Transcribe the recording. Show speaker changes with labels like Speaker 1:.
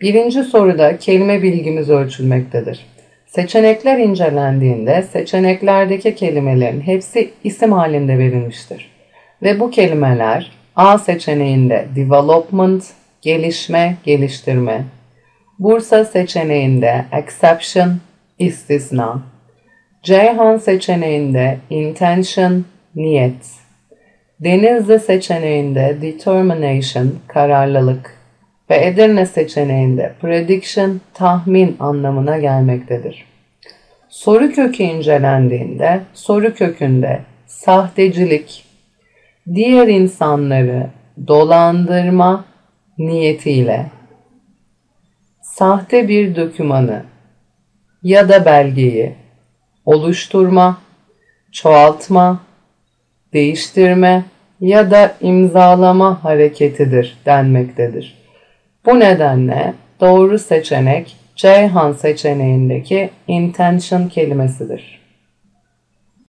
Speaker 1: Birinci soruda kelime bilgimiz ölçülmektedir. Seçenekler incelendiğinde seçeneklerdeki kelimelerin hepsi isim halinde verilmiştir. Ve bu kelimeler A seçeneğinde development, gelişme, geliştirme, Bursa seçeneğinde exception, istisna, Ceyhan seçeneğinde intention, niyet, Denizli seçeneğinde determination, kararlılık ve Edirne seçeneğinde prediction, tahmin anlamına gelmektedir. Soru kökü incelendiğinde soru kökünde sahtecilik, diğer insanları dolandırma niyetiyle sahte bir dokümanı ya da belgeyi oluşturma, çoğaltma, değiştirme ya da imzalama hareketidir denmektedir. Bu nedenle doğru seçenek Ceyhan seçeneğindeki intention kelimesidir.